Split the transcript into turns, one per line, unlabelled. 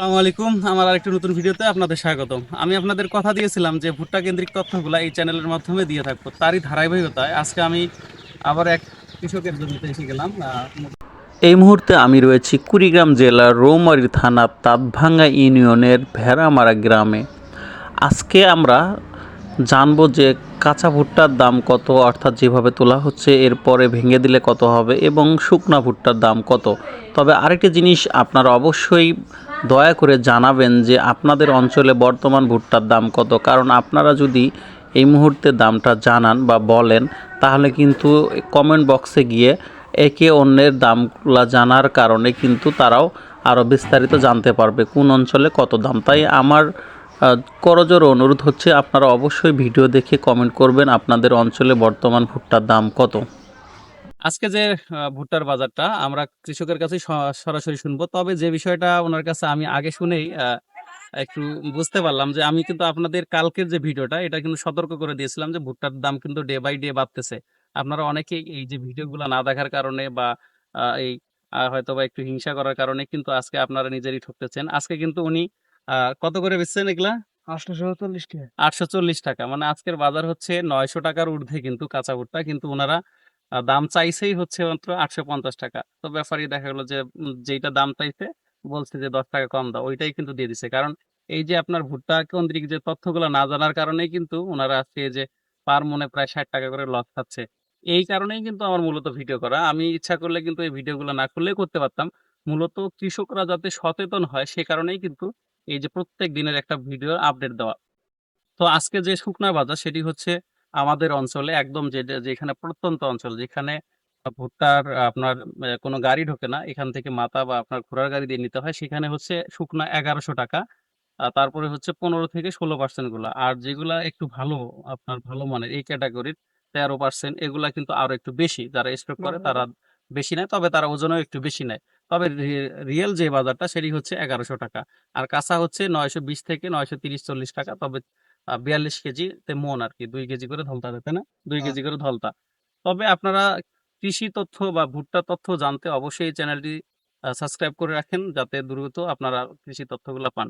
আসসালামু আলাইকুম। আমার আরেকটি নতুন ভিডিওতে আপনাদের স্বাগতম। আমি আপনাদের কথা দিয়েছিলাম যে ভুট্টা কেন্দ্রিক তথ্যগুলো এই চ্যানেলের মাধ্যমে দিয়ে থাকব। তারই ধারাবাহিকতায় আজকে আমি আবার এক কৃষকের জমিতে এসে গেলাম।
এই মুহূর্তে আমি রয়েছি কুড়িগ্রাম জেলার রৌমারী থানা তাঁতভাঙ্গা ইউনিয়নের ভেড়ামারা গ্রামে। আজকে আমরা জানব যে কাঁচা ভুট্টার দাম কত? অর্থাৎ যেভাবে তোলা হচ্ছে এরপরে ভেঙে দিলে কত হবে এবং শুকনা ভুট্টার দাম কত? তবে আরেকটি জিনিস আপনারা অবশ্যই দয়া করে জানাবেন যে আপনাদের অঞ্চলে বর্তমান ভুট্টার দাম কত। কারণ আপনারা যদি এই মুহূর্তে দামটা জানান বা বলেন, তাহলে কিন্তু কমেন্ট বক্সে গিয়ে একে অন্যের দামগুলা জানার কারণে কিন্তু তারাও আরও বিস্তারিত জানতে পারবে কোন অঞ্চলে কত দাম। তাই আমার করজোর অনুরোধ হচ্ছে আপনারা অবশ্যই ভিডিও দেখে কমেন্ট করবেন আপনাদের অঞ্চলে বর্তমান ভুট্টার দাম কত।
আজকে যে ভুট্টার বাজারটা আমরা কৃষকের কাছে সরাসরি শুনব। তবে যে বিষয়টা ওনার কাছে আমি আগে শুনেই একটু বুঝতে পারলাম যে আমি কিন্তু আপনাদের কালকের যে ভিডিওটা, এটা কিন্তু সতর্ক করে দিয়েছিলাম যে ভুট্টার দাম কিন্তু ডে বাই ডে বাড়তেছে। আপনারা অনেকেই এই যে ভিডিওগুলো না দেখার কারণে বা এই হয়তো বা একটু হিংসা করার কারণে কিন্তু আজকে আপনারা নিজেরই ঠকতেছেন। আজকে কিন্তু উনি কত করে বেচছেন এগুলা? আটশো চল্লিশ টাকা। মানে আজকের বাজার হচ্ছে নয়শো টাকার ঊর্ধ্বে কিন্তু কাঁচা ভুট্টা কিন্তু ওনারা দাম চাইছেই হচ্ছে মাত্র আটশো পঞ্চাশ টাকা। তো ব্যাপারই দেখা গেলো যে যেইটা দাম চাইছে বলছে যে দশ টাকা কম দাও ওইটাই কিন্তু দিয়ে দিছে। কারণ এই যে আপনার ভুট্টা কেন্দ্রিক যে তথ্যগুলো না জানার কারণেই কিন্তু ওনারা আজকে যে পার মনে প্রায় ষাট টাকা করে লস খাচ্ছে। এই কারণেই কিন্তু আমার মূলত ভিডিও করা। আমি ইচ্ছা করলে কিন্তু এই ভিডিওগুলো না করলেই করতে পারতাম। মূলত কৃষকরা যাতে সচেতন হয় সে কারণেই কিন্তু এই যে প্রত্যেক দিনের একটা ভিডিও আপডেট দেওয়া। তো আজকে যে শুকনা বাজার সেটি হচ্ছে আমাদের অঞ্চলে একদম যে যেখানে প্রত্যন্ত অঞ্চল যেখানে ভুট্টার আপনার কোনো গাড়ি ঢোকে না এখান থেকে মাথা বা আপনার ঘোড়ার গাড়ি দিয়ে নিতে হয় সেখানে হচ্ছে শুকনা এগারোশো টাকা তারপরে হচ্ছে পনেরো থেকে ষোলো পার্সেন্টগুলা আর যেগুলা একটু ভালো আপনার ভালো মানের এই ক্যাটাগরির তেরো পার্সেন্ট এগুলা কিন্তু আরও একটু বেশি যারা স্টক করে তারা বেশি নেয় তবে তারা ওজনও একটু বেশি নেয়। তবে রিয়েল যে বাজারটা সেটি হচ্ছে এগারোশো টাকা। আর কাঁচা হচ্ছে নয়শো বিশ থেকে নয়শো তিরিশ চল্লিশ টাকা তবে বিয়াল্লিশ কেজি তে মন আর কি দুই কেজি করে ধলতা দিতে না? দুই
হ্যাঁ।
কেজি করে ধলতা। তবে আপনারা কৃষি তথ্য বা ভুট্টা তথ্য জানতে অবশ্যই এই চ্যানেলটি সাবস্ক্রাইব করে রাখেন যাতে দ্রুত আপনারা কৃষি তথ্যগুলো পান।